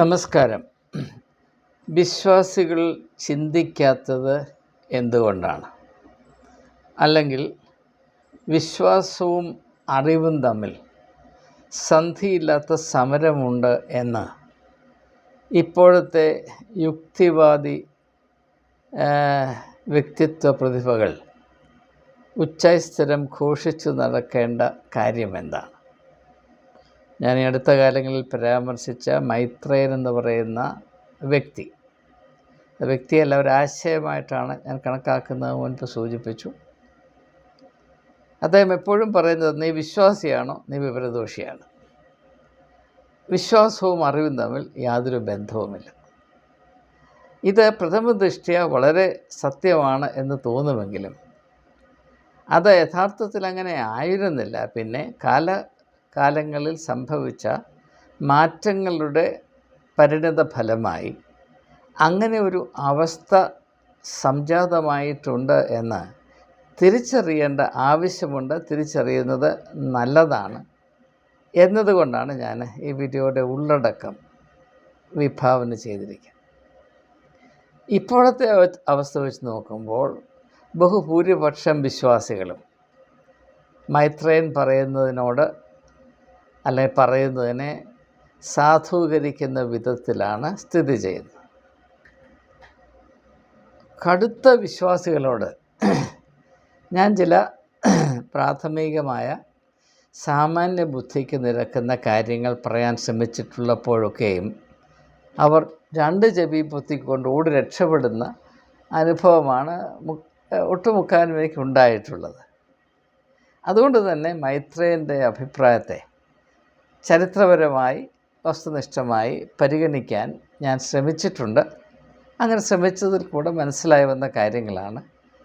നമസ്കാരം. വിശ്വാസികൾ ചിന്തിക്കാത്തത് എന്തുകൊണ്ടാണ്? അല്ലെങ്കിൽ വിശ്വാസവും അറിവും തമ്മിൽ സന്ധിയില്ലാത്ത സമരമുണ്ട് എന്ന്. ഇപ്പോഴത്തെ യുക്തിവാദി വ്യക്തിത്വ പ്രതിഭകൾ ഉച്ചസ്ഥിരം ഘോഷിച്ചു നടക്കേണ്ട കാര്യമെന്താണ്? ഞാൻ ഈ അടുത്ത കാലങ്ങളിൽ പരാമർശിച്ച മൈത്രേയൻ എന്ന് പറയുന്ന വ്യക്തി. വ്യക്തിയല്ല ഒരു ആശയമായിട്ടാണ് ഞാൻ കണക്കാക്കുന്നത് മുൻപ് സൂചിപ്പിച്ചു. അദ്ദേഹം എപ്പോഴും പറയുന്നത് നീ വിശ്വാസിയാണോ? നീ വിവരദോഷിയാണ് വിശ്വാസവും അറിവും തമ്മിൽ യാതൊരു ബന്ധവുമില്ല. ഇത് പ്രഥമ ദൃഷ്ടിയ വളരെ സത്യമാണ് എന്ന് തോന്നുമെങ്കിലും അത് യഥാർത്ഥത്തിൽ അങ്ങനെ ആയിരുന്നില്ല. പിന്നെ കാല കാലങ്ങളിൽ സംഭവിച്ച മാറ്റങ്ങളുടെ പരിണിത ഫലമായി അങ്ങനെ ഒരു അവസ്ഥ സംജാതമായിട്ടുണ്ട് എന്ന് തിരിച്ചറിയേണ്ട ആവശ്യമുണ്ട് തിരിച്ചറിയുന്നത് നല്ലതാണ് എന്നതുകൊണ്ടാണ് ഞാൻ ഈ വീഡിയോയുടെ ഉള്ളടക്കം വിഭാവന ചെയ്തിരിക്കുന്നത്. ഇപ്പോഴത്തെ അവസ്ഥ വെച്ച് നോക്കുമ്പോൾ ബഹുഭൂരിപക്ഷം വിശ്വാസികളും മൈത്രേൻ പറയുന്നതിനോട് അല്ലെ പറയുന്നതിനെ സാധൂകരിക്കുന്ന വിധത്തിലാണ് സ്ഥിതി ചെയ്യുന്നത്. കടുത്ത വിശ്വാസികളോട് ഞാൻ ചില പ്രാഥമികമായ സാമാന്യ ബുദ്ധിക്ക് നിരക്കുന്ന കാര്യങ്ങൾ പറയാൻ ശ്രമിച്ചിട്ടുള്ളപ്പോഴൊക്കെയും അവർ രണ്ട് ചെവി പൊത്തിക്കൊണ്ട് ഓടി രക്ഷപ്പെടുന്ന അനുഭവമാണ് ഒട്ടുമുക്കാലും എനിക്ക് ഉണ്ടായിട്ടുള്ളത്. അതുകൊണ്ട് തന്നെ മൈത്രേയന്റെ അഭിപ്രായത്തെ ചരിത്രപരമായി വസ്തുനിഷ്ഠമായി പരിഗണിക്കാൻ ഞാൻ ശ്രമിച്ചിട്ടുണ്ട്. അങ്ങനെ ശ്രമിച്ചതിൽ കൂടെ മനസ്സിലായി വന്ന കാര്യങ്ങളാണ്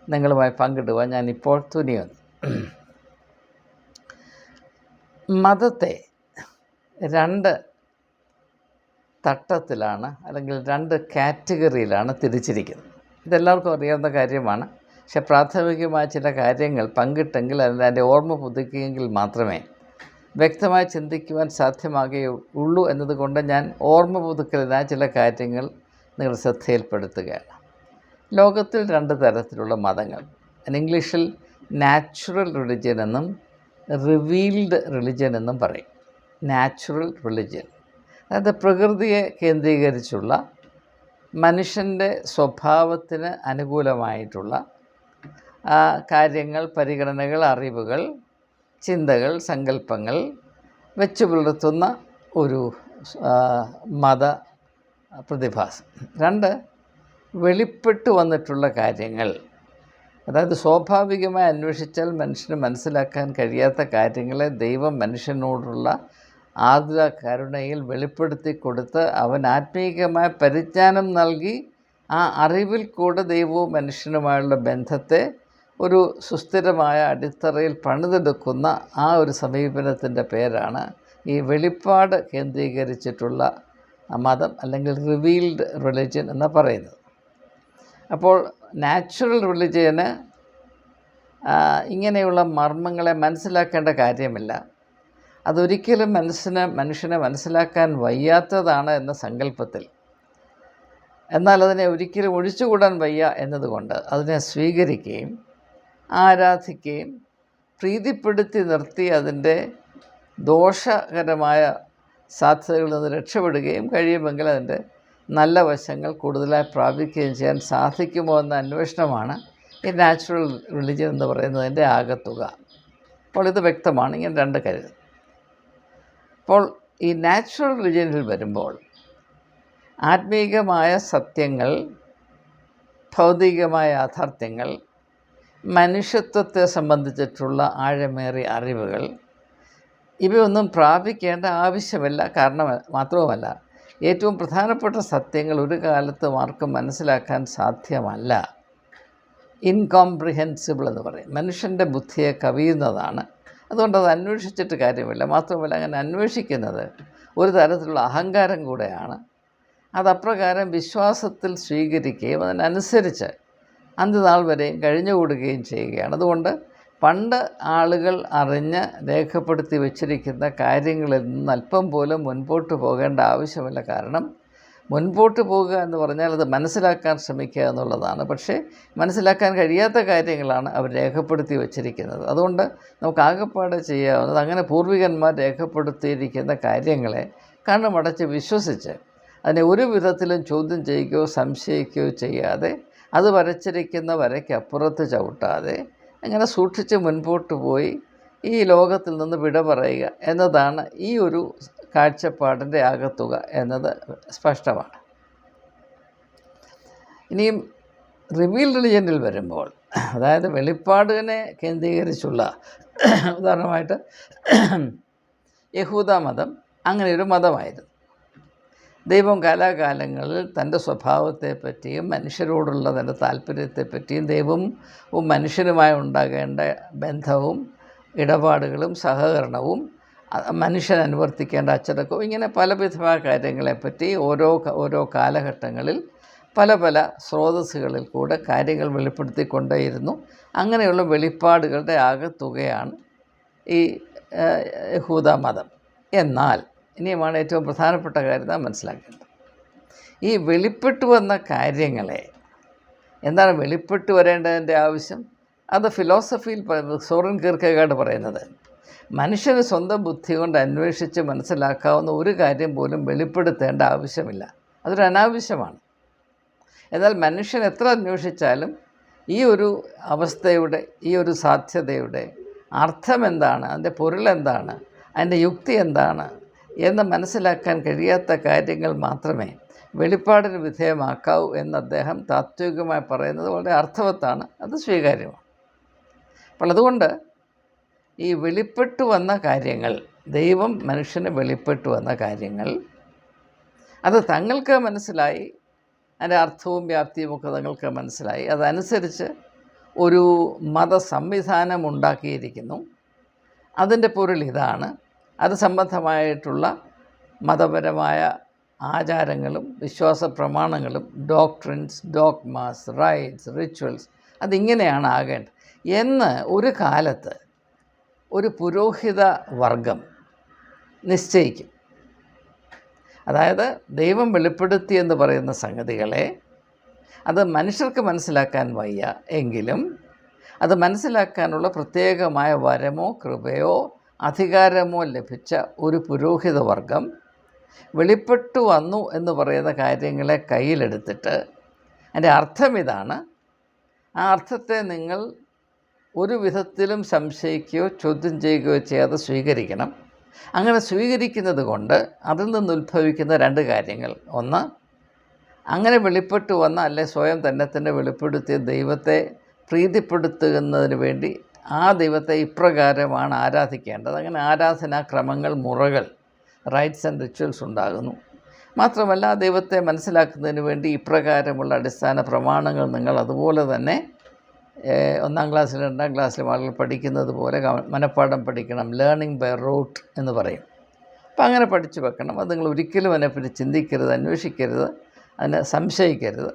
നിങ്ങളുമായി പങ്കിടുവാൻ ഞാൻ ഇപ്പോൾ തുനിയുന്നു മതത്തെ രണ്ട് തട്ടത്തിലാണ് അല്ലെങ്കിൽ രണ്ട് കാറ്റഗറിയിലാണ് തിരിച്ചിരിക്കുന്നത്. ഇതെല്ലാവർക്കും അറിയാവുന്ന കാര്യമാണ്. പക്ഷെ പ്രാഥമികമായ ചില കാര്യങ്ങൾ പങ്കിട്ടെങ്കിൽ അതിന്റെ ഓർമ്മ പുതുക്കിയെങ്കിൽ മാത്രമേ വ്യക്തമായി ചിന്തിക്കുവാൻ സാധ്യമാകുകയുള്ളൂ എന്നതുകൊണ്ട് ഞാൻ ഓർമ്മ പുതുക്കലിന ചില കാര്യങ്ങൾ നിങ്ങൾ ശ്രദ്ധയിൽപ്പെടുത്തുകയാണ്. ലോകത്തിൽ രണ്ട് തരത്തിലുള്ള മതങ്ങൾ. ഇംഗ്ലീഷിൽ നാച്ചുറൽ റിലിജ്യൻ എന്നും റിവീൽഡ് റിലിജ്യൻ എന്നും പറയും. നാച്ചുറൽ റിലിജ്യൻ അതായത് പ്രകൃതിയെ കേന്ദ്രീകരിച്ചുള്ള മനുഷ്യന്റെ സ്വഭാവത്തിന് അനുകൂലമായിട്ടുള്ള കാര്യങ്ങൾ പരിഗണനകൾ അറിവുകൾ ചിന്തകൾ സങ്കല്പങ്ങൾ വെച്ചു പുലർത്തുന്ന ഒരു മത പ്രതിഭാസം. രണ്ട് വെളിപ്പെട്ട് വന്നിട്ടുള്ള കാര്യങ്ങൾ. അതായത് സ്വാഭാവികമായി അന്വേഷിച്ചാൽ മനുഷ്യന് മനസ്സിലാക്കാൻ കഴിയാത്ത കാര്യങ്ങളെ ദൈവം മനുഷ്യനോടുള്ള ആർദ്ര കരുണയിൽ വെളിപ്പെടുത്തി കൊടുത്ത് അവൻ ആത്മീയമായ പരിജ്ഞാനം നൽകി ആ അറിവിൽ കൂടെ ദൈവവും മനുഷ്യനുമായുള്ള ബന്ധത്തെ ഒരു സുസ്ഥിരമായ അടിത്തറയിൽ പണിതെടുക്കുന്ന ആ ഒരു സമീപനത്തിന്റെ പേരാണ് ഈ വെളിപ്പാട് കേന്ദ്രീകരിച്ചിട്ടുള്ള മതം അല്ലെങ്കിൽ റിവീൽഡ് റിലിജ്യൻ എന്ന് പറയുന്നത്. അപ്പോൾ നാച്ചുറൽ റിലിജിയന് ഇങ്ങനെയുള്ള മർമ്മങ്ങളെ മനസ്സിലാക്കേണ്ട കാര്യമില്ല. അതൊരിക്കലും മനസ്സിന് മനുഷ്യനെ മനസ്സിലാക്കാൻ വയ്യാത്തതാണ് എന്ന സങ്കല്പത്തിൽ. എന്നാൽ അതിനെ ഒരിക്കലും ഒഴിച്ചുകൂടാൻ വയ്യ എന്നതുകൊണ്ട് അതിനെ സ്വീകരിക്കുകയും ആരാധിക്കുകയും പ്രീതിപ്പെടുത്തി നിർത്തി അതിന്റെ ദോഷകരമായ സാധ്യതകളിൽ നിന്ന് രക്ഷപ്പെടുകയും കഴിയുമെങ്കിൽ അതിന്റെ നല്ല വശങ്ങൾ കൂടുതലായി പ്രാപിക്കുകയും ചെയ്യാൻ സാധിക്കുമോ എന്ന അന്വേഷണമാണ് ഈ നാച്ചുറൽ റിലിജ്യൻ എന്ന് പറയുന്നതിന്റെ ആകത്തുക. അപ്പോൾ ഇത് വ്യക്തമാണ്. ഇങ്ങനെ രണ്ട് കരുത് അപ്പോൾ ഈ നാച്ചുറൽ റിലിജ്യനിൽ വരുമ്പോൾ ആത്മീകമായ സത്യങ്ങൾ ഭൗതികമായ യാഥാർത്ഥ്യങ്ങൾ മനുഷ്യത്വത്തെ സംബന്ധിച്ചിട്ടുള്ള ആഴമേറിയ അറിവുകൾ ഇവയൊന്നും പ്രാപിക്കേണ്ട ആവശ്യമില്ല. കാരണം മാത്രവുമല്ല ഏറ്റവും പ്രധാനപ്പെട്ട സത്യങ്ങൾ ഒരു കാലത്തും ആർക്കും മനസ്സിലാക്കാൻ സാധ്യമല്ല. ഇൻകോംപ്രിഹെൻസിബിൾ എന്ന് പറയും. മനുഷ്യന്റെ ബുദ്ധിയെ കവിയുന്നതാണ്. അതുകൊണ്ട് അത് അന്വേഷിച്ചിട്ട് കാര്യമില്ല. മാത്രമല്ല അങ്ങനെ അന്വേഷിക്കുന്നത് ഒരു തരത്തിലുള്ള അഹങ്കാരം കൂടെയാണ്. അതപ്രകാരം വിശ്വാസത്തിൽ സ്വീകരിക്കുകയും അതിനനുസരിച്ച് അന്ത്യനാൾ വരെയും കഴിഞ്ഞുകൂടുകയും ചെയ്യുകയാണ്. അതുകൊണ്ട് പണ്ട് ആളുകൾ അറിഞ്ഞ് രേഖപ്പെടുത്തി വച്ചിരിക്കുന്ന കാര്യങ്ങളിൽ നിന്ന് അല്പം പോലും മുൻപോട്ട് പോകേണ്ട ആവശ്യമില്ല. കാരണം മുൻപോട്ട് പോകുക എന്ന് പറഞ്ഞാൽ അത് മനസ്സിലാക്കാൻ ശ്രമിക്കുക എന്നുള്ളതാണ്. പക്ഷേ മനസ്സിലാക്കാൻ കഴിയാത്ത കാര്യങ്ങളാണ് അവർ രേഖപ്പെടുത്തി വച്ചിരിക്കുന്നത്. അതുകൊണ്ട് നമുക്ക് ആകെപ്പാടെ ചെയ്യാവുന്നത് അങ്ങനെ പൂർവികന്മാർ രേഖപ്പെടുത്തിയിരിക്കുന്ന കാര്യങ്ങളെ കണ്ണുമടച്ച് വിശ്വസിച്ച് അതിനെ ഒരു വിധത്തിലും ചോദ്യം ചെയ്യുകയോ സംശയിക്കുകയോ ചെയ്യാതെ അത് വരച്ചിരിക്കുന്ന വരയ്ക്ക് അപ്പുറത്ത് ചവിട്ടാതെ അങ്ങനെ സൂക്ഷിച്ച് മുൻപോട്ട് പോയി ഈ ലോകത്തിൽ നിന്ന് വിട പറയുക എന്നതാണ് ഈ ഒരു കാഴ്ചപ്പാടിന്റെ ആകത്തുക എന്നത് സ്പഷ്ടമാണ്. ഇനിയും റിവീൽ റിലിജനിൽ വരുമ്പോൾ അതായത് വെളിപ്പാടിനെ കേന്ദ്രീകരിച്ചുള്ള ഉദാഹരണമായിട്ട് യഹൂദ മതം അങ്ങനെ ഒരു മതമായിരുന്നു. ദൈവം കാലാകാലങ്ങളിൽ തന്റെ സ്വഭാവത്തെപ്പറ്റിയും മനുഷ്യരോടുള്ള തന്റെ താല്പര്യത്തെപ്പറ്റിയും ദൈവവും മനുഷ്യനുമായി ഉണ്ടാകേണ്ട ബന്ധവും ഇടപാടുകളും സഹകരണവും മനുഷ്യൻ അനുവർത്തിക്കേണ്ട അച്ചടക്കവും ഇങ്ങനെ പലവിധമായ കാര്യങ്ങളെപ്പറ്റി ഓരോ ഓരോ കാലഘട്ടങ്ങളിൽ പല പല സ്രോതസ്സുകളിൽ കൂടെ കാര്യങ്ങൾ വെളിപ്പെടുത്തിക്കൊണ്ടേയിരുന്നു. അങ്ങനെയുള്ള വെളിപ്പാടുകളുടെ ആകെത്തുകയാണ് ഈ യഹൂദ മതം. എന്നാൽ ഇനിയുമാണ് ഏറ്റവും പ്രധാനപ്പെട്ട കാര്യം നാം മനസ്സിലാക്കേണ്ടത്. ഈ വെളിപ്പെട്ടു വന്ന കാര്യങ്ങളെ എന്താണ് വെളിപ്പെട്ടു വരേണ്ടതിന്റെ ആവശ്യം? അത് ഫിലോസഫിയിൽ സോറൻ കീർക്കഗാഡ് പറയുന്നത് മനുഷ്യന് സ്വന്തം ബുദ്ധി കൊണ്ട് അന്വേഷിച്ച് മനസ്സിലാക്കാവുന്ന ഒരു കാര്യം പോലും വെളിപ്പെടുത്തേണ്ട ആവശ്യമില്ല. അതൊരു അനാവശ്യമാണ്. എന്നാൽ മനുഷ്യൻ എത്ര അന്വേഷിച്ചാലും ഈ ഒരു അവസ്ഥയുടെ ഈ ഒരു സാധ്യതയുടെ അർത്ഥം എന്താണ്? അതിന്റെ പൊരുൾ എന്താണ്? അതിന്റെ യുക്തി എന്താണ്? എന്ന് മനസ്സിലാക്കാൻ കഴിയാത്ത കാര്യങ്ങൾ മാത്രമേ വെളിപ്പാടിന് വിധേയമാക്കാവൂ എന്ന് അദ്ദേഹം താത്വികമായി പറയുന്നത് വളരെ അർത്ഥവത്താണ്. അത് സ്വീകാര്യമാണ്. അപ്പോൾ അതുകൊണ്ട് ഈ വെളിപ്പെട്ടു വന്ന കാര്യങ്ങൾ ദൈവം മനുഷ്യന് വെളിപ്പെട്ടു വന്ന കാര്യങ്ങൾ അത് തങ്ങൾക്ക് മനസ്സിലായി അതിന്റെ അർത്ഥവും വ്യാപ്തിയും ഒക്കെ തങ്ങൾക്ക് മനസ്സിലായി. അതനുസരിച്ച് ഒരു മത സംവിധാനം ഉണ്ടാക്കിയിരിക്കുന്നു. അതിന്റെ പൊരുൾ ഇതാണ്. അത് സംബന്ധമായിട്ടുള്ള മതപരമായ ആചാരങ്ങളും വിശ്വാസ പ്രമാണങ്ങളും ഡോക്ട്രിൻസ് ഡോക്മാസ് റൈറ്റ്സ് റിച്വൽസ് അതിങ്ങനെയാണ് ആകേണ്ടത്. എന്ന് ഒരു കാലത്ത് ഒരു പുരോഹിത വർഗം നിശ്ചയിക്കും. അതായത് ദൈവം വെളിപ്പെടുത്തി എന്ന് പറയുന്ന സംഗതികളെ അത് മനുഷ്യർക്ക് മനസ്സിലാക്കാൻ വയ്യ എങ്കിലും അത് മനസ്സിലാക്കാനുള്ള പ്രത്യേകമായ വരമോ കൃപയോ അധികാരമോ ലഭിച്ച ഒരു പുരോഹിതവർഗം വെളിപ്പെട്ടു വന്നു എന്ന് പറയുന്ന കാര്യങ്ങളെ കയ്യിലെടുത്തിട്ട് അതിന്റെ അർത്ഥം ഇതാണ്. ആ അർത്ഥത്തെ നിങ്ങൾ ഒരു വിധത്തിലും സംശയിക്കുകയോ ചോദ്യം ചെയ്യുകയോ ചെയ്യാതെ സ്വീകരിക്കണം. അങ്ങനെ സ്വീകരിക്കുന്നത് കൊണ്ട് അതിൽ നിന്ന് ഉത്ഭവിക്കുന്ന രണ്ട് കാര്യങ്ങൾ. ഒന്ന് അങ്ങനെ വെളിപ്പെട്ടു വന്ന അല്ലെ സ്വയം തന്നെ തന്നെ വെളിപ്പെടുത്തിയ ദൈവത്തെ പ്രീതിപ്പെടുത്തുന്നതിന് വേണ്ടി ആ ദൈവത്തെ ഇപ്രകാരമാണ് ആരാധിക്കേണ്ടത്. അങ്ങനെ ആരാധനാ ക്രമങ്ങൾ മുറകൾ റൈറ്റ്സ് ആൻഡ് റിച്വൽസ് ഉണ്ടാകുന്നു. മാത്രമല്ല ദൈവത്തെ മനസ്സിലാക്കുന്നതിന് വേണ്ടി ഇപ്രകാരമുള്ള അടിസ്ഥാന പ്രമാണങ്ങൾ നിങ്ങൾ അതുപോലെ തന്നെ ഒന്നാം ക്ലാസ്സിൽ രണ്ടാം ക്ലാസ്സിലും ആളുകൾ പഠിക്കുന്നത് പോലെ മനഃപ്പാഠം പഠിക്കണം ലേണിംഗ് ബൈ റൂട്ട് എന്ന് പറയും. അപ്പം അങ്ങനെ പഠിച്ചു വെക്കണം. അത് നിങ്ങൾ ഒരിക്കലും അതിനെപ്പറ്റി ചിന്തിക്കരുത് അന്വേഷിക്കരുത് അതിനെ സംശയിക്കരുത്.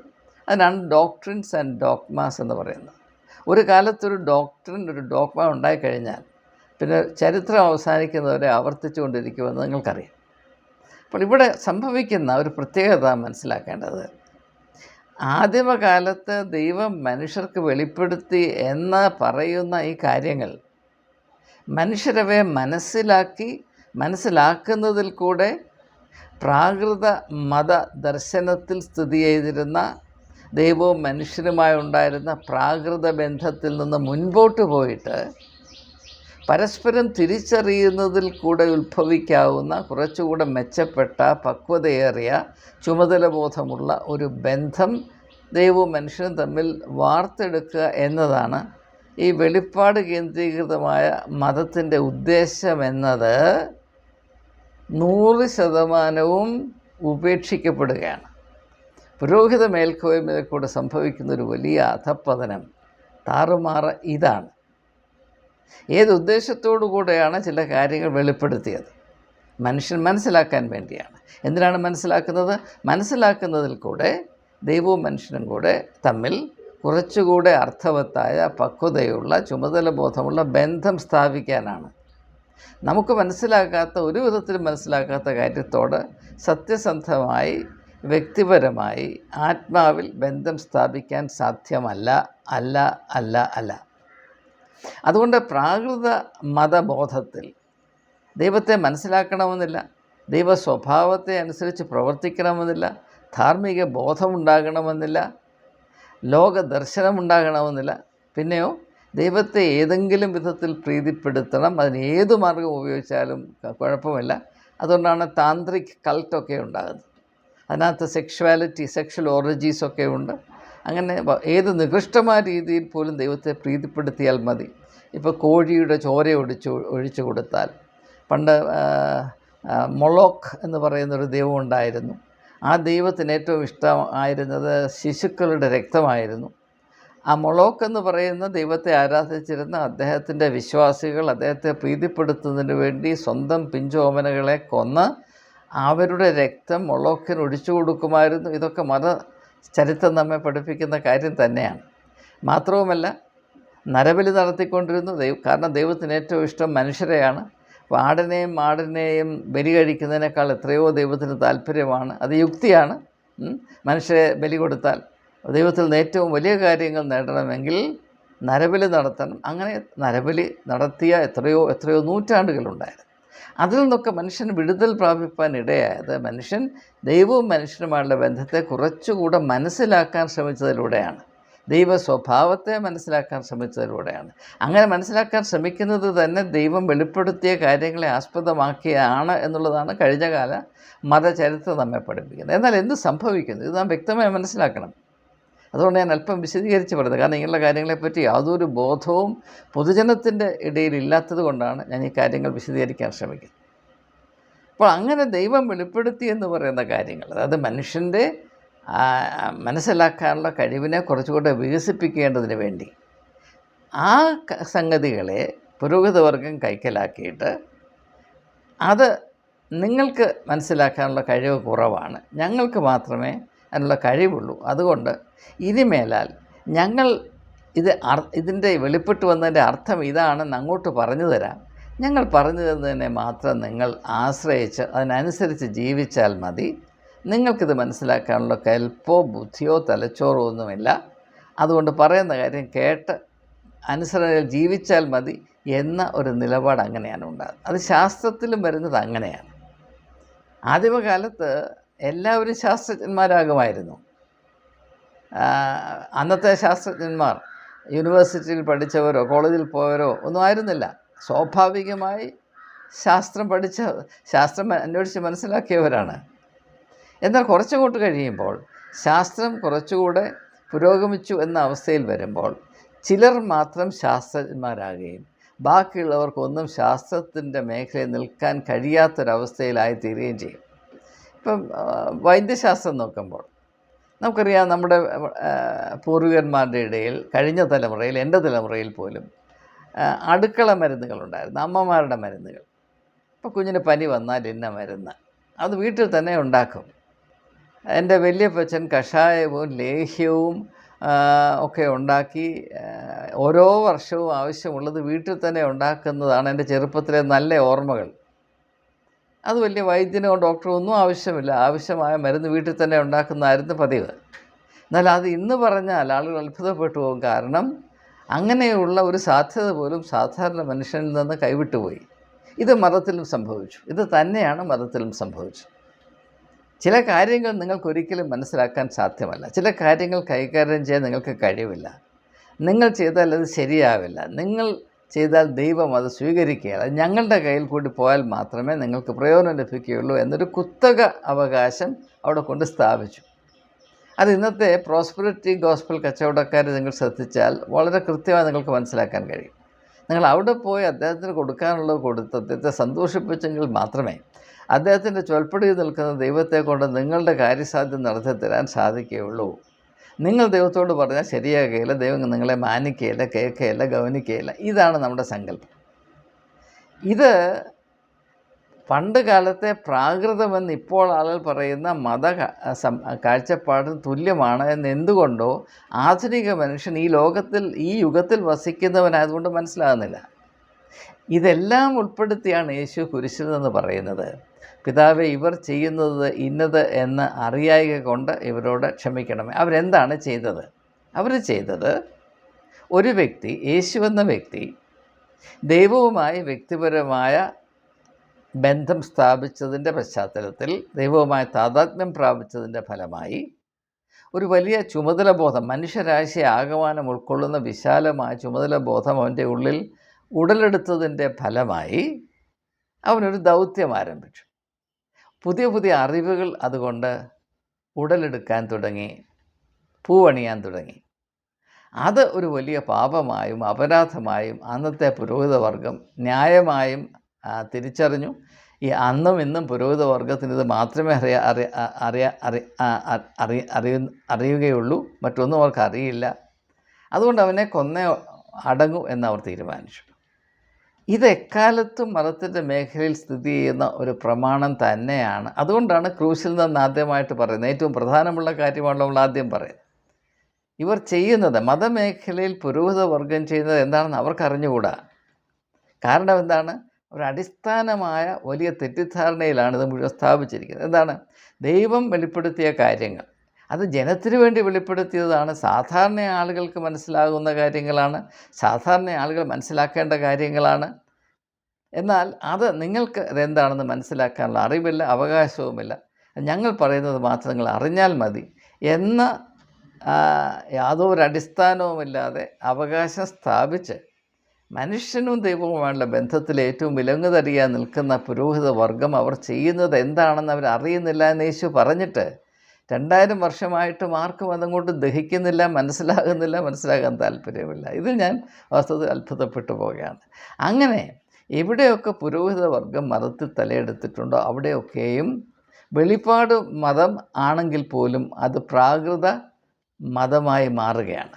അതിനാണ് ഡോക്ട്രിൻസ് ആൻഡ് ഡോക്മാസ് എന്ന് പറയുന്നത്. ഒരു കാലത്തൊരു ഡോക്ടറിന്റെ ഒരു ഡോക്മ ഉണ്ടായിക്കഴിഞ്ഞാൽ പിന്നെ ചരിത്രം അവസാനിക്കുന്നവരെ ആവർത്തിച്ചുകൊണ്ടിരിക്കുമെന്ന് നിങ്ങൾക്കറിയാം. അപ്പോൾ ഇവിടെ സംഭവിക്കുന്ന ഒരു പ്രത്യേകത മനസ്സിലാക്കേണ്ടത് ആദിമകാലത്ത് ദൈവം മനുഷ്യർക്ക് വെളിപ്പെടുത്തി എന്ന് പറയുന്ന ഈ കാര്യങ്ങൾ മനുഷ്യരവയെ മനസ്സിലാക്കി മനസ്സിലാക്കുന്നതിൽ കൂടെ പ്രാകൃത മത ദർശനത്തിൽ സ്ഥിതി ചെയ്തിരുന്ന ദൈവവും മനുഷ്യരുമായി ഉണ്ടായിരുന്ന പ്രാകൃത ബന്ധത്തിൽ നിന്ന് മുൻപോട്ട് പോയിട്ട് പരസ്പരം തിരിച്ചറിയുന്നതിൽ കൂടെ ഉത്ഭവിക്കാവുന്ന കുറച്ചുകൂടെ മെച്ചപ്പെട്ട പക്വതയേറിയ ചുമതലബോധമുള്ള ഒരു ബന്ധം ദൈവവും മനുഷ്യനും തമ്മിൽ വാർത്തെടുക്കുക എന്നതാണ് ഈ വെളിപ്പാട് കേന്ദ്രീകൃതമായ മതത്തിന്റെ ഉദ്ദേശമെന്നത് നൂറ് ശതമാനവും ഉപേക്ഷിക്കപ്പെടുകയാണ്. പുരോഹിത മേൽക്കോയ്മയിൽ കൂടെ സംഭവിക്കുന്ന ഒരു വലിയ അധപ്പതനം താറുമാറ ഇതാണ്. ഏത് ഉദ്ദേശത്തോടു കൂടെയാണ് ചില കാര്യങ്ങൾ വെളിപ്പെടുത്തിയത്? മനുഷ്യൻ മനസ്സിലാക്കാൻ വേണ്ടിയാണ്. എന്തിനാണ് മനസ്സിലാക്കുന്നത്? മനസ്സിലാക്കുന്നതിൽ കൂടെ ദൈവവും മനുഷ്യനും കൂടെ തമ്മിൽ കുറച്ചുകൂടെ അർത്ഥവത്തായ പക്വതയുള്ള ചുമതല ബോധമുള്ള ബന്ധം സ്ഥാപിക്കാനാണ്. നമുക്ക് മനസ്സിലാക്കാത്ത ഒരു വിധത്തിലും മനസ്സിലാക്കാത്ത കാര്യത്തോട് സത്യസന്ധമായി വ്യക്തിപരമായി ആത്മാവിൽ ബന്ധം സ്ഥാപിക്കാൻ സാധ്യമല്ല അല്ല അല്ല അല്ല. അതുകൊണ്ട് പ്രാകൃത മതബോധത്തിൽ ദൈവത്തെ മനസ്സിലാക്കണമെന്നില്ല ദൈവ സ്വഭാവത്തെ അനുസരിച്ച് പ്രവർത്തിക്കണമെന്നില്ല ധാർമ്മിക ബോധമുണ്ടാകണമെന്നില്ല ലോക ദർശനമുണ്ടാകണമെന്നില്ല. പിന്നെയോ ദൈവത്തെ ഏതെങ്കിലും വിധത്തിൽ പ്രീതിപ്പെടുത്തണം അതിന് ഏത് മാർഗം ഉപയോഗിച്ചാലും കുഴപ്പമില്ല. അതുകൊണ്ടാണ് താന്ത്രിക് കൾട്ടൊക്കെ ഉണ്ടാകുന്നത്. അതിനകത്ത് സെക്ഷുവാലിറ്റി സെക്ഷൽ ഓറിജീസൊക്കെ ഉണ്ട്. അങ്ങനെ ഏത് നികൃഷ്ടമായ രീതിയിൽ പോലും ദൈവത്തെ പ്രീതിപ്പെടുത്തിയാൽ മതി. ഇപ്പോൾ കോഴിയുടെ ചോര ഒടിച്ചു ഒഴിച്ചു കൊടുത്താൽ. പണ്ട് മൊളോക്ക് എന്ന് പറയുന്നൊരു ദൈവം ഉണ്ടായിരുന്നു. ആ ദൈവത്തിന് ഏറ്റവും ഇഷ്ടമായിരുന്നത് ശിശുക്കളുടെ രക്തമായിരുന്നു. ആ മൊളോക്ക് എന്ന് പറയുന്ന ദൈവത്തെ ആരാധിച്ചിരുന്ന അദ്ദേഹത്തിന്റെ വിശ്വാസികൾ അദ്ദേഹത്തെ പ്രീതിപ്പെടുത്തുന്നതിന് വേണ്ടി സ്വന്തം പിഞ്ചോമനകളെ കൊന്ന് അവരുടെ രക്തം മൊളോക്കിന് ഒഴിച്ചു കൊടുക്കുമായിരുന്നു. ഇതൊക്കെ മത ചരിത്രം നമ്മെ പഠിപ്പിക്കുന്ന കാര്യം തന്നെയാണ്. മാത്രവുമല്ല നരബലി നടത്തിക്കൊണ്ടിരുന്നു. ദൈവം കാരണം ദൈവത്തിന് ഏറ്റവും ഇഷ്ടം മനുഷ്യരെയാണ്. വാടനെയും മാടിനെയും ബലി കഴിക്കുന്നതിനേക്കാൾ എത്രയോ ദൈവത്തിന് താല്പര്യമാണ്. അത് യുക്തിയാണ്. മനുഷ്യരെ ബലി കൊടുത്താൽ ദൈവത്തിൽ നിന്ന് ഏറ്റവും വലിയ കാര്യങ്ങൾ നേടണമെങ്കിൽ നരബലി നടത്തണം. അങ്ങനെ നരബലി നടത്തിയ എത്രയോ എത്രയോ നൂറ്റാണ്ടുകളുണ്ടായിരുന്നു. അതിൽ നിന്നൊക്കെ മനുഷ്യൻ വിടുതൽ പ്രാപിപ്പാൻ ഇടയായത്. മനുഷ്യൻ ദൈവവും മനുഷ്യനുമായുള്ള ബന്ധത്തെ കുറച്ചുകൂടെ മനസ്സിലാക്കാൻ ശ്രമിച്ചതിലൂടെയാണ്. ദൈവ സ്വഭാവത്തെ മനസ്സിലാക്കാൻ ശ്രമിച്ചതിലൂടെയാണ്. അങ്ങനെ മനസ്സിലാക്കാൻ ശ്രമിക്കുന്നത് തന്നെ ദൈവം വെളിപ്പെടുത്തിയ കാര്യങ്ങളെ ആസ്പദമാക്കിയാണ് എന്നുള്ളതാണ് കഴിഞ്ഞകാല മതചരിത്രം നമ്മെ പഠിപ്പിക്കുന്നത്. എന്നാൽ എന്ത് സംഭവിക്കുന്നു? ഇത് നാം വ്യക്തമായി മനസ്സിലാക്കണം. അതുകൊണ്ട് ഞാൻ അല്പം വിശദീകരിച്ച് പറയുന്നത് കാരണം ഇങ്ങനെയുള്ള കാര്യങ്ങളെപ്പറ്റി യാതൊരു ബോധവും പൊതുജനത്തിന്റെ ഇടയിൽ ഇല്ലാത്തത് കൊണ്ടാണ് ഞാൻ ഈ കാര്യങ്ങൾ വിശദീകരിക്കാൻ ശ്രമിക്കുന്നത്. അപ്പോൾ അങ്ങനെ ദൈവം വെളിപ്പെടുത്തി എന്ന് പറയുന്ന കാര്യങ്ങൾ അതായത് മനുഷ്യന്റെ മനസ്സിലാക്കാനുള്ള കഴിവിനെ കുറച്ചുകൂടെ വികസിപ്പിക്കേണ്ടതിന് വേണ്ടി ആ സംഗതികളെ പുരോഗതവർഗം കൈക്കലാക്കിയിട്ട് അത് നിങ്ങൾക്ക് മനസ്സിലാക്കാനുള്ള കഴിവ് കുറവാണ്. ഞങ്ങൾക്ക് മാത്രമേ അതിനുള്ള കഴിവുള്ളൂ. അതുകൊണ്ട് ഇനിമേലാൽ ഞങ്ങൾ ഇത് ഇതിന്റെ വെളിപ്പെട്ട് വന്നതിന്റെ അർത്ഥം ഇതാണെന്ന് അങ്ങോട്ട് പറഞ്ഞു തരാം. ഞങ്ങൾ പറഞ്ഞു തന്നതിനെ മാത്രം നിങ്ങൾ ആശ്രയിച്ച് അതിനനുസരിച്ച് ജീവിച്ചാൽ മതി. നിങ്ങൾക്കിത് മനസ്സിലാക്കാനുള്ള കൽപ്പോ ബുദ്ധിയോ തലച്ചോറോ ഒന്നുമില്ല. അതുകൊണ്ട് പറയുന്ന കാര്യം കേട്ട് അനുസരണയിൽ ജീവിച്ചാൽ മതി എന്ന ഒരു നിലപാട് അങ്ങനെയാണ് ഉണ്ടാകുന്നത്. അത് ശാസ്ത്രത്തിലും വരുന്നത് അങ്ങനെയാണ്. ആദിമകാലത്ത് എല്ലാവരും ശാസ്ത്രജ്ഞന്മാരാകുമായിരുന്നു. അന്നത്തെ ശാസ്ത്രജ്ഞന്മാർ യൂണിവേഴ്സിറ്റിയിൽ പഠിച്ചവരോ കോളേജിൽ പോയവരോ ഒന്നും ആയിരുന്നില്ല. സ്വാഭാവികമായി ശാസ്ത്രം പഠിച്ച ശാസ്ത്രം അന്വേഷിച്ച് മനസ്സിലാക്കിയവരാണ്. എന്നാൽ കുറച്ചുകൂട്ട് കഴിയുമ്പോൾ ശാസ്ത്രം കുറച്ചുകൂടെ പുരോഗമിച്ചു എന്ന അവസ്ഥയിൽ വരുമ്പോൾ ചിലർ മാത്രം ശാസ്ത്രജ്ഞന്മാരാകുകയും ബാക്കിയുള്ളവർക്കൊന്നും ശാസ്ത്രത്തിന്റെ മേഖലയിൽ നിൽക്കാൻ കഴിയാത്തൊരവസ്ഥയിലായി തീരുകയും ചെയ്യും. ഇപ്പം വൈദ്യശാസ്ത്രം നോക്കുമ്പോൾ നമുക്കറിയാം നമ്മുടെ പൂർവികന്മാരുടെ ഇടയിൽ കഴിഞ്ഞ തലമുറയിൽ എന്റെ തലമുറയിൽ പോലും അടുക്കള മരുന്നുകളുണ്ടായിരുന്നു അമ്മമാരുടെ മരുന്നുകൾ. ഇപ്പോൾ കുഞ്ഞിന് പനി വന്നാൽ ഇന്ന മരുന്ന് അത് വീട്ടിൽ തന്നെ ഉണ്ടാക്കും. എന്റെ വലിയപ്പച്ചൻ കഷായവും ലേഹ്യവും ഒക്കെ ഉണ്ടാക്കി ഓരോ വർഷവും ആവശ്യമുള്ളത് വീട്ടിൽ തന്നെ ഉണ്ടാക്കുന്നതാണ് എന്റെ ചെറുപ്പത്തിലെ നല്ല ഓർമ്മകൾ. അത് വലിയ വൈദ്യനോ ഡോക്ടറോ ഒന്നും ആവശ്യമില്ല. ആവശ്യമായ മരുന്ന് വീട്ടിൽ തന്നെ ഉണ്ടാക്കുന്നതായിരുന്നു പതിവ്. എന്നാൽ അത് ഇന്ന് പറഞ്ഞാൽ ആളുകൾ അത്ഭുതപ്പെട്ടു പോകും. കാരണം അങ്ങനെയുള്ള ഒരു സാധ്യത പോലും സാധാരണ മനുഷ്യനിൽ നിന്ന് കൈവിട്ടുപോയി ഇത് മതത്തിലും സംഭവിച്ചു. ഇത് തന്നെയാണ് മതത്തിലും സംഭവിച്ചു. ചില കാര്യങ്ങൾ നിങ്ങൾക്കൊരിക്കലും മനസ്സിലാക്കാൻ സാധ്യമല്ല. ചില കാര്യങ്ങൾ കൈകാര്യം ചെയ്യാൻ നിങ്ങൾക്ക് കഴിവില്ല. നിങ്ങൾ ചെയ്താൽ അത് ശരിയാവില്ല. നിങ്ങൾ ചെയ്താൽ ദൈവം അത് സ്വീകരിക്കുകയില്ല. ഞങ്ങളുടെ കയ്യിൽ കൂടി പോയാൽ മാത്രമേ നിങ്ങൾക്ക് പ്രയോജനം ലഭിക്കുകയുള്ളൂ എന്നൊരു കുത്തക അവകാശം അവിടെ കൊണ്ട് സ്ഥാപിച്ചു. അത് ഇന്നത്തെ പ്രോസ്പെറിറ്റി ഗോസ്പൽ കച്ചവടക്കാർ നിങ്ങൾ ശ്രദ്ധിച്ചാൽ വളരെ കൃത്യമായി നിങ്ങൾക്ക് മനസ്സിലാക്കാൻ കഴിയും. നിങ്ങൾ അവിടെ പോയി അദ്ദേഹത്തിന് കൊടുക്കാനുള്ളത് കൊടുത്ത് അദ്ദേഹത്തെ സന്തോഷിപ്പിച്ചെങ്കിൽ മാത്രമേ അദ്ദേഹത്തിന്റെ ചൊൽപ്പടിയിൽ നിൽക്കുന്ന ദൈവത്തെ കൊണ്ട് നിങ്ങളുടെ കാര്യസാധ്യം നടത്തി തരാൻ സാധിക്കുകയുള്ളൂ. നിങ്ങൾ ദൈവത്തോട് പറഞ്ഞാൽ ശരിയാകുകയില്ല ദൈവം നിങ്ങളെ മാനിക്കുകയില്ല കേൾക്കുകയില്ല ഗവനിക്കുകയില്ല ഇതാണ് നമ്മുടെ സങ്കല്പം. ഇത് പണ്ട് കാലത്തെ പ്രാകൃതമെന്ന് ഇപ്പോൾ ആളുകൾ പറയുന്ന മത കാഴ്ചപ്പാടിന് തുല്യമാണ് എന്ന് എന്തുകൊണ്ടോ ആധുനിക മനുഷ്യൻ ഈ ലോകത്തിൽ ഈ യുഗത്തിൽ വസിക്കുന്നവനായതുകൊണ്ട് മനസ്സിലാകുന്നില്ല. ഇതെല്ലാം ഉൾപ്പെടുത്തിയാണ് യേശു കുരിശിൽ നിന്ന് പറയുന്നത്. പിതാവെ ഇവർ ചെയ്യുന്നത് ഇന്നത് എന്ന് അറിയായിക കൊണ്ട് ഇവരോട് ക്ഷമിക്കണമേ. അവരെന്താണ് ചെയ്തത്? അവർ ചെയ്തത് ഒരു വ്യക്തി യേശു എന്ന വ്യക്തി ദൈവവുമായി വ്യക്തിപരമായ ബന്ധം സ്ഥാപിച്ചതിന്റെ പശ്ചാത്തലത്തിൽ ദൈവവുമായി താതാത്മ്യം പ്രാപിച്ചതിന്റെ ഫലമായി ഒരു വലിയ ചുമതല ബോധം മനുഷ്യരാശി ആകമാനം ഉൾക്കൊള്ളുന്ന വിശാലമായ ചുമതല ബോധം അവന്റെ ഉള്ളിൽ ഉടലെടുത്തതിന്റെ ഫലമായി അവനൊരു ദൗത്യം ആരംഭിച്ചു. പുതിയ പുതിയ അറിവുകൾ അതുകൊണ്ട് ഉടലെടുക്കാൻ തുടങ്ങി പൂവണിയാൻ തുടങ്ങി. അത് ഒരു വലിയ പാപമായും അപരാധമായും അന്നത്തെ പുരോഹിതവർഗം ന്യായമായും തിരിച്ചറിഞ്ഞു. ഈ അന്നും ഇന്നും പുരോഹിത വർഗത്തിന് ഇത് മാത്രമേ അറിയ അറിയ അറിയ അറിയ അറിയ അറിയുകയുള്ളൂ. മറ്റൊന്നും അവർക്ക് അറിയില്ല. അതുകൊണ്ട് അവനെ കൊന്നേ അടങ്ങൂ എന്നവർ തീരുമാനിച്ചു. ഇത് എക്കാലത്തും മതത്തിന്റെ മേഖലയിൽ സ്ഥിതി ചെയ്യുന്ന ഒരു പ്രമാണം തന്നെയാണ്. അതുകൊണ്ടാണ് ക്രൂശിൽ നിന്ന് ആദ്യമായിട്ട് പറയുന്നത്. ഏറ്റവും പ്രധാനമുള്ള കാര്യമാണ് നമ്മൾ ആദ്യം പറയുന്നത്. ഇവർ ചെയ്യുന്നത് മതമേഖലയിൽ പുരോഹിത വർഗം ചെയ്യുന്നത് എന്താണെന്ന് അവർക്കറിഞ്ഞുകൂടാ കാരണം എന്താണ്? ഒരു അടിസ്ഥാനമായ വലിയ തെറ്റിദ്ധാരണയിലാണ് ഇത് മുഴുവൻ സ്ഥാപിച്ചിരിക്കുന്നത്. എന്താണ്? ദൈവം വെളിപ്പെടുത്തിയ കാര്യങ്ങൾ. അത് ജനത്തിന് വേണ്ടി വെളിപ്പെടുത്തിയതാണ്. സാധാരണ ആളുകൾക്ക് മനസ്സിലാകുന്ന കാര്യങ്ങളാണ്. സാധാരണ ആളുകൾ മനസ്സിലാക്കേണ്ട കാര്യങ്ങളാണ്. എന്നാൽ അത് നിങ്ങൾക്ക് അതെന്താണെന്ന് മനസ്സിലാക്കാനുള്ള അറിവില്ല അവകാശവുമില്ല. ഞങ്ങൾ പറയുന്നത് മാത്രം നിങ്ങൾ അറിഞ്ഞാൽ മതി. എന്ന യാതോ യാതൊരു അടിസ്ഥാനവുമില്ലാതെ അവകാശം സ്ഥാപിച്ച് മനുഷ്യനും ദൈവവുമായുള്ള ബന്ധത്തിൽ ഏറ്റവും വിലങ്ങുതടിയാൻ നിൽക്കുന്ന പുരോഹിത വർഗം അവർ ചെയ്യുന്നത് എന്താണെന്ന് അവർ അറിയുന്നില്ല എന്ന് യേശു പറഞ്ഞിട്ട് രണ്ടായിരം വർഷമായിട്ടും ആർക്കും അതങ്ങോട്ട് ദഹിക്കുന്നില്ല മനസ്സിലാകുന്നില്ല മനസ്സിലാകാൻ താല്പര്യമില്ല. ഇതിൽ ഞാൻ വാസ്തവത്തിൽ അത്ഭുതപ്പെട്ടു പോവുകയാണ്. അങ്ങനെ എവിടെയൊക്കെ പുരോഹിത വർഗം മതത്തിൽ തലയെടുത്തിട്ടുണ്ടോ അവിടെയൊക്കെയും വെളിപ്പാട് മതം ആണെങ്കിൽ പോലും അത് പ്രാകൃത മതമായി മാറുകയാണ്.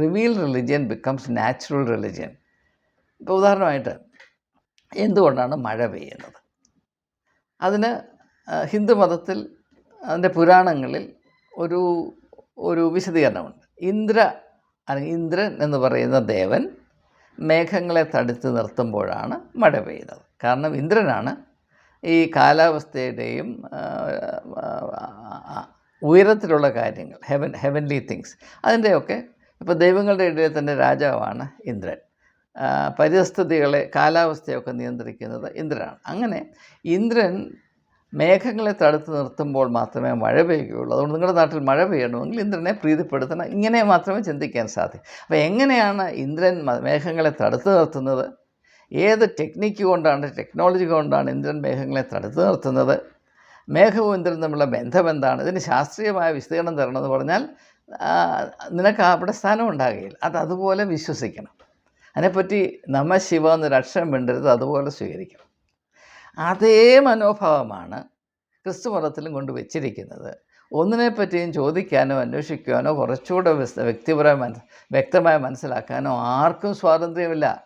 Reveal religion becomes natural religion ഇപ്പോൾ ഉദാഹരണമായിട്ട് എന്തുകൊണ്ടാണ് മഴ പെയ്യുന്നത്? അതിന് ഹിന്ദു മതത്തിൽ അതിന്റെ പുരാണങ്ങളിൽ ഒരു ഒരു വിശദീകരണമുണ്ട്. ഇന്ദ്ര അല്ലെങ്കിൽ ഇന്ദ്രൻ എന്ന് പറയുന്ന ദേവൻ മേഘങ്ങളെ തടുത്ത് നിർത്തുമ്പോഴാണ് മഴ പെയ്യുന്നത്. കാരണം ഇന്ദ്രനാണ് ഈ കാലാവസ്ഥയുടെയും ഉയരത്തിലുള്ള കാര്യങ്ങൾ ഹെവൻ ഹെവൻലി തിങ്സ്. അതിന്റെയൊക്കെ ഇപ്പോൾ ദൈവങ്ങളുടെ ഇടയിൽ തന്നെ രാജാവാണ് ഇന്ദ്രൻ. പരിസ്ഥിതികളെ കാലാവസ്ഥയൊക്കെ നിയന്ത്രിക്കുന്നത് ഇന്ദ്രനാണ്. അങ്ങനെ ഇന്ദ്രൻ മേഘങ്ങളെ തടുത്ത് നിർത്തുമ്പോൾ മാത്രമേ മഴ പെയ്യുകയുള്ളൂ. അതുകൊണ്ട് നിങ്ങളുടെ നാട്ടിൽ മഴ പെയ്യണമെങ്കിൽ ഇന്ദ്രനെ പ്രീതിപ്പെടുത്തണം. ഇങ്ങനെ മാത്രമേ ചിന്തിക്കാൻ സാധിക്കൂ അപ്പോൾ എങ്ങനെയാണ് ഇന്ദ്രൻ മേഘങ്ങളെ തടുത്ത് നിർത്തുന്നത്? ഏത് ടെക്നിക്ക് കൊണ്ടാണ് ടെക്നോളജി കൊണ്ടാണ് ഇന്ദ്രൻ മേഘങ്ങളെ തടുത്ത് നിർത്തുന്നത്? മേഘവും ഇന്ദ്രനും തമ്മിലുള്ള ബന്ധം എന്താണ്? ഇതിന് ശാസ്ത്രീയമായ വിശദീകരണം തരണമെന്ന് പറഞ്ഞാൽ നിനക്ക് അവിടെ സ്ഥാനം ഉണ്ടാകുകയില്ല. അത് അതുപോലെ വിശ്വസിക്കണം. അതിനെപ്പറ്റി നമ ശിവ എന്നൊരു അക്ഷരം വേണ്ടരുത് അതുപോലെ സ്വീകരിക്കണം. അതേ മനോഭാവമാണ് ക്രിസ്തു മതത്തിലും കൊണ്ട് വെച്ചിരിക്കുന്നത് ഒന്നിനെപ്പറ്റിയും ചോദിക്കാനോ അന്വേഷിക്കാനോ കുറച്ചുകൂടെ വ്യക്തിപരമായ മനസ് വ്യക്തമായി മനസ്സിലാക്കാനോ ആർക്കും സ്വാതന്ത്ര്യമില്ല.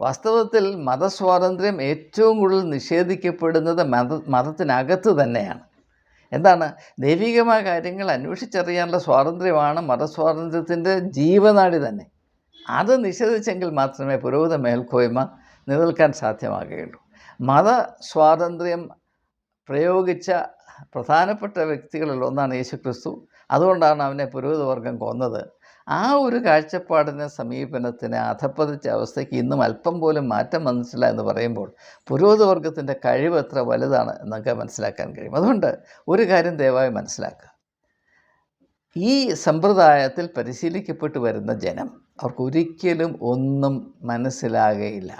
വാസ്തവത്തിൽ മതസ്വാതന്ത്ര്യം ഏറ്റവും കൂടുതൽ നിഷേധിക്കപ്പെടുന്നത് മത മതത്തിനകത്ത് തന്നെയാണ്. എന്താണ്? ദൈവികമായ കാര്യങ്ങൾ അന്വേഷിച്ചറിയാനുള്ള സ്വാതന്ത്ര്യമാണ് മതസ്വാതന്ത്ര്യത്തിന്റെ ജീവനാടി തന്നെ. അത് നിഷേധിച്ചെങ്കിൽ മാത്രമേ പുരോഹിത മേൽക്കോയ്മ നിലനിൽക്കാൻ സാധ്യമാകുകയുള്ളൂ. മത സ്വാതന്ത്ര്യം പ്രയോഗിച്ച പ്രധാനപ്പെട്ട വ്യക്തികളിൽ ഒന്നാണ് യേശു ക്രിസ്തു അതുകൊണ്ടാണ് അവനെ പുരോഹിതവർഗം കൊന്നത്. ആ ഒരു കാഴ്ചപ്പാടിന് സമീപനത്തിന് അധപ്പതിച്ച അവസ്ഥയ്ക്ക് ഇന്നും അല്പം പോലും മാറ്റം വന്നിട്ടില്ല എന്ന് പറയുമ്പോൾ പുരോഹിതവർഗത്തിന്റെ കഴിവ് എത്ര വലുതാണ് എന്നൊക്കെ മനസ്സിലാക്കാൻ കഴിയും. അതുകൊണ്ട് ഒരു കാര്യം ദയവായി മനസ്സിലാക്കുക. ഈ സമ്പ്രദായത്തിൽ പരിശീലിക്കപ്പെട്ടു വരുന്ന ജനം അവർക്ക് ഒരിക്കലും ഒന്നും മനസ്സിലാകുകയില്ല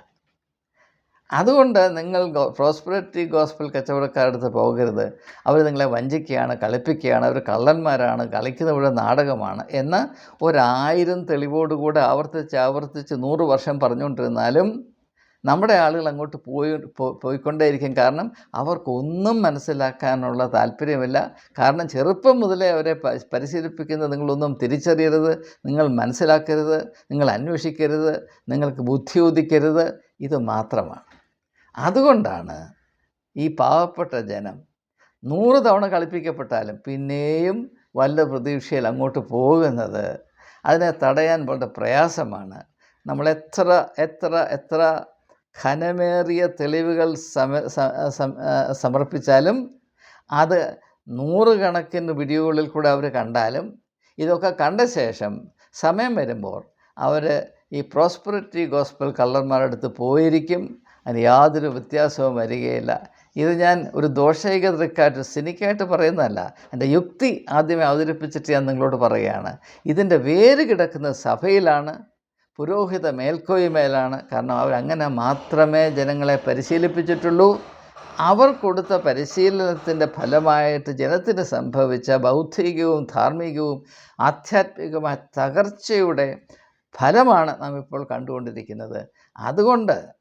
അതുകൊണ്ട് നിങ്ങൾ പ്രോസ്പെറിറ്റി ഗോസ്പൽ കച്ചവടക്കാരുടെ അടുത്ത് പോകരുത്. അവർ നിങ്ങളെ വഞ്ചിക്കുകയാണ് കളിപ്പിക്കുകയാണ് അവർ കള്ളന്മാരാണ് കളിക്കുന്ന ഇവിടെ നാടകമാണ് എന്ന് ഒരായിരം തെളിവോടുകൂടെ ആവർത്തിച്ച് ആവർത്തിച്ച് നൂറ് വർഷം പറഞ്ഞുകൊണ്ടിരുന്നാലും നമ്മുടെ ആളുകൾ അങ്ങോട്ട് പോയി പോയിക്കൊണ്ടേയിരിക്കും. കാരണം അവർക്കൊന്നും മനസ്സിലാക്കാനുള്ള താല്പര്യമില്ല. കാരണം ചെറുപ്പം മുതലേ അവരെ പരിശീലിപ്പിക്കുന്നത് നിങ്ങളൊന്നും തിരിച്ചറിയരുത്. നിങ്ങൾ മനസ്സിലാക്കരുത്. നിങ്ങൾ അന്വേഷിക്കരുത്. നിങ്ങൾക്ക് ബുദ്ധി ഉദിക്കരുത്. ഇത് മാത്രമാണ്. അതുകൊണ്ടാണ് ഈ പാവപ്പെട്ട ജനം നൂറ് തവണ കളിപ്പിക്കപ്പെട്ടാലും പിന്നെയും വല്ല പ്രതീക്ഷയിൽ അങ്ങോട്ട് പോകുന്നത് അതിനെ തടയാൻ വളരെ പ്രയാസമാണ്. നമ്മൾ എത്ര എത്ര എത്ര ഘനമേറിയ തെളിവുകൾ സമ സമർപ്പിച്ചാലും അത് നൂറുകണക്കിന് വീഡിയോകളിൽ കൂടെ അവർ കണ്ടാലും ഇതൊക്കെ കണ്ട ശേഷം സമയം വരുമ്പോൾ അവർ ഈ പ്രോസ്പെറിറ്റി ഗോസ്പൽ കള്ളന്മാരുടെ അടുത്ത് പോയിരിക്കും. അതിന് യാതൊരു വ്യത്യാസവും വരികയില്ല. ഇത് ഞാൻ ഒരു ദോഷൈക ദൃക്കായിട്ട് സിനിക്കായിട്ട് പറയുന്നതല്ല. എന്റെ യുക്തി ആദ്യമേ അവതരിപ്പിച്ചിട്ട് ഞാൻ നിങ്ങളോട് പറയുകയാണ്. ഇതിന്റെ വേര് കിടക്കുന്ന സഭയിലാണ് പുരോഹിത മേൽക്കോയ്മയിലാണ്. കാരണം അവരങ്ങനെ മാത്രമേ ജനങ്ങളെ പരിശീലിപ്പിച്ചിട്ടുള്ളൂ. അവർ കൊടുത്ത പരിശീലനത്തിന്റെ ഫലമായിട്ട് ജനത്തിന് സംഭവിച്ച ബൗദ്ധികവും ധാർമ്മികവും ആധ്യാത്മികമായ തകർച്ചയുടെ ഫലമാണ് നാം ഇപ്പോൾ കണ്ടുകൊണ്ടിരിക്കുന്നത്. അതുകൊണ്ട്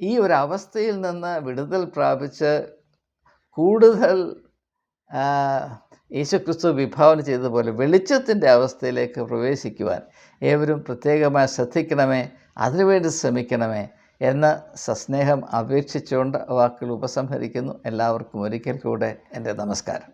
ഈ ഒരു അവസ്ഥയിൽ നിന്ന് വിടുതൽ പ്രാപിച്ച് കൂടുതൽ യേശുക്രിസ്തു വിഭാവന ചെയ്തതുപോലെ വെളിച്ചത്തിന്റെ അവസ്ഥയിലേക്ക് പ്രവേശിക്കുവാൻ ഏവരും പ്രത്യേകമായി ശ്രദ്ധിക്കണമേ അതിനുവേണ്ടി ശ്രമിക്കണമേ എന്ന് സസ്നേഹം അപേക്ഷിച്ചുകൊണ്ട് വാക്കുകൾ ഉപസംഹരിക്കുന്നു. എല്ലാവർക്കും ഒരിക്കൽ കൂടെ എന്റെ നമസ്കാരം.